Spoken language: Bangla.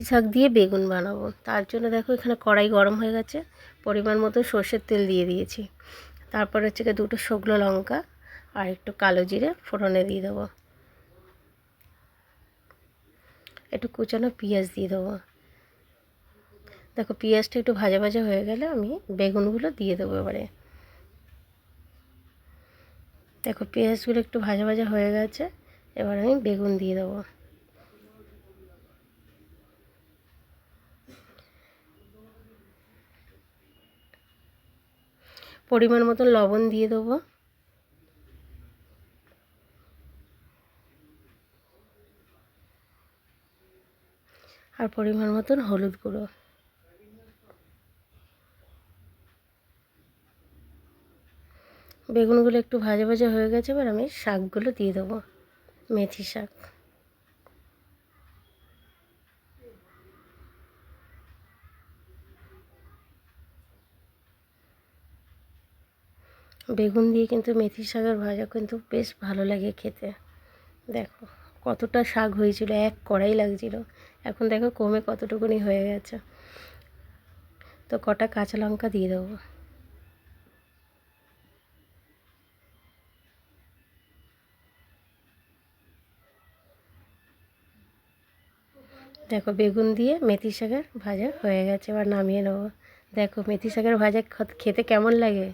শাক দিয়ে বেগুন বানাবো। তার জন্য দেখো এখানে কড়াই গরম হয়ে গেছে। পরিমাণ মতো সর্ষের তেল দিয়ে দিয়েছি। তারপর হচ্ছে গিয়ে দুটো শুকনো লঙ্কা আর একটু কালো জিরে ফোড়নে দিয়ে দেবো। একটু কুচানো পেঁয়াজ দিয়ে দেবো। দেখো পেঁয়াজটা একটু ভাজা ভাজা হয়ে গেলে আমি বেগুনগুলো দিয়ে দেবো এবারে। দেখো পেঁয়াজগুলো একটু ভাজা ভাজা হয়ে গেছে। এবার আমি বেগুন দিয়ে দেবো। পরিমাণ মতো লবণ দিয়ে দেবো। আর পরিমাণ মতন হলুদ গুঁড়ো। বেগুনগুলো একটু ভাজা ভাজা হয়ে গেছে, এবার আমি শাকগুলো দিয়ে দেবো, মেথি শাক। বেগুন দিয়ে কিন্তু মেথি শাকের ভাজা কিন্তু বেশ ভালো লাগে খেতে। দেখো, কতটা শাক হয়েছিল, এক কড়াই লাগছিল। এখন দেখো কমে কতটুকুনি হয়ে গেছে। তো কটা কাঁচা লঙ্কা দিয়ে দেবো। দেখো, বেগুন দিয়ে মেথি শাকের ভাজা হয়ে গেছে, এবার নামিয়ে নেব। দেখো, মেথি শাকের ভাজা খেতে কেমন লাগে?